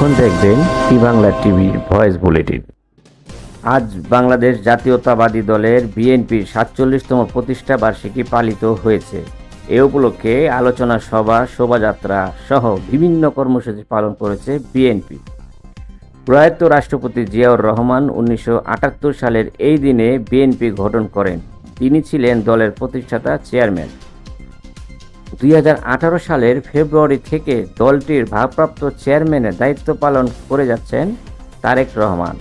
এখন দেখবেন টি বাংলা টিভির ভয়েস বুলেটিন। আজ বাংলাদেশ জাতীয়তাবাদী দলের বিএনপির সাতচল্লিশতম প্রতিষ্ঠা বার্ষিকী পালিত হয়েছে। এ উপলক্ষে আলোচনা সভা, শোভাযাত্রা সহ বিভিন্ন কর্মসূচি পালন করেছে বিএনপি। প্রয়াত রাষ্ট্রপতি জিয়াউর রহমান উনিশশো আটাত্তর সালের এই দিনে বিএনপি গঠন করেন। তিনি ছিলেন দলের প্রতিষ্ঠাতা, চেয়ারম্যান। দুই হাজার আঠারো সালের ফেব্রুয়ারি থেকে দলটির ভারপ্রাপ্ত চেয়ারম্যানের দায়িত্ব পালন করে যাচ্ছেন তারেক রহমান।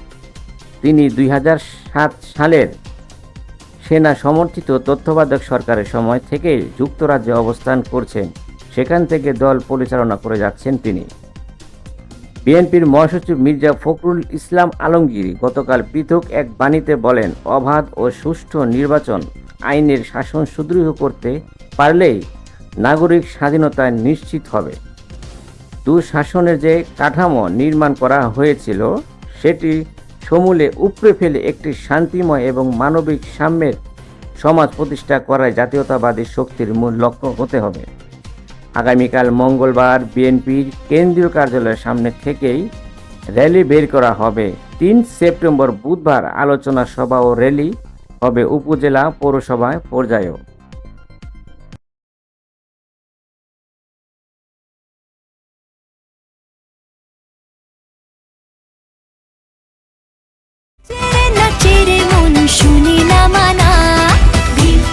তিনি দুই হাজার সাত সালের সেনা সমর্থিত তত্ত্বাবধায়ক সরকারের সময় থেকে যুক্তরাজ্যে অবস্থান করছেন। সেখান থেকে দল পরিচালনা করে যাচ্ছেন তিনি। বিএনপির মহাসচিব মির্জা ফখরুল ইসলাম আলমগীর গতকাল পৃথক এক বাণীতে বলেন, অবাধ ও সুষ্ঠু নির্বাচন আইনের শাসন সুদৃঢ় করতে পারলেই নাগরিক স্বাধীনতা নিশ্চিত হবে। দুঃশাসনের যে কাঠামো নির্মাণ করা হয়েছিল, সেটি সমূলে উপড়ে ফেলে একটি শান্তিময় এবং মানবিক সাম্যের সমাজ প্রতিষ্ঠা করায় জাতীয়তাবাদী শক্তির মূল লক্ষ্য হতে হবে। আগামীকাল মঙ্গলবার বিএনপির কেন্দ্রীয় কার্যালয়ের সামনে থেকেই র্যালি বের করা হবে। তিন সেপ্টেম্বর বুধবার আলোচনা সভা ও র্যালি হবে উপজেলা পৌরসভায় পর্যায়েও।